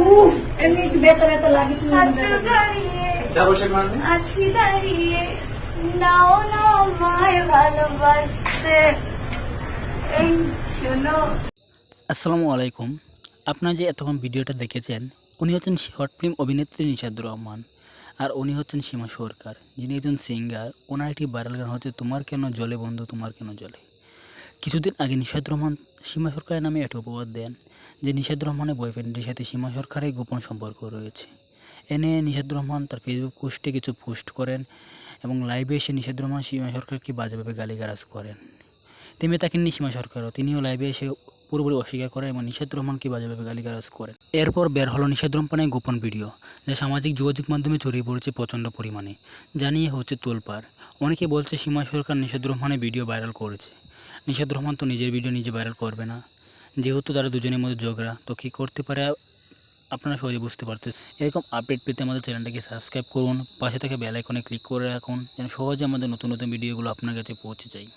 উফ এমনি একটু ব্যথা ব্যথা লাগে তুমি ডাবল শেক মানে আছি দাঁড়িয়ে নাও না আমায় ভালোবাসতে। এই শোনো। আসসালামু আলাইকুম। আপনারা যে এতক্ষণ ভিডিওটা দেখেছেন উনি হচ্ছেন শর্ট ফিল্ম অভিনেত্রী নিশাদুর রহমান আর উনি হচ্ছেন সীমা সরকার যিনি একজন সিঙ্গার ওনার একটি ভাইরাল গান হচ্ছে তোমার কেন জলে বন্ধু তোমার কেন জলে? কিছুদিন আগে নিশাদুর রহমান সীমা সরকারের নামে একটা উপবাদ দেন। যে নিশাদুর রহমানের বয়ফ্রেন্ডের সাথে সীমা সরকারের গোপন সম্পর্ক রয়েছে। এনে নিশাদুর রহমান তার ফেসবুক পোস্টে কিছু পোস্ট করেন এবং লাইভে এসে নিশাদুর রহমান সীমা সরকারকে বাজেভাবে গালিগালাজ করেন। তেমনি তাকে নিয়ে সীমা সরকারও তিনিও লাইভে এসে পুরোপুরি অস্বীকার করেন এবং নিষাদ রহমানকে বাজেভাবে গালিগালাজ করেন। এরপর বের হলো নিষাদ রহমানের গোপন ভিডিও যা সামাজিক যোগাযোগ মাধ্যমে ছড়িয়ে পড়েছে প্রচণ্ড পরিমাণে। জানিয়ে হচ্ছে তোলপাড়। অনেকে বলছে সীমা সরকার নিষাদ রহমানের ভিডিও ভাইরাল করেছে। নিষাদ রহমান তো নিজের ভিডিও নিজে ভাইরাল করবে না। যেহেতু তারা দুজনের মধ্যে ঝগড়া, তো কী করতে পারে আপনারা সহজে বুঝতে পারতেন এরকম আপডেট পেতে আমাদের চ্যানেলটাকে সাবস্ক্রাইব করুন, পাশে থেকে বেল আইকনে ক্লিক করে রাখুন, যেন সহজে আমাদের নতুন নতুন ভিডিওগুলো আপনার কাছে পৌঁছে যায়।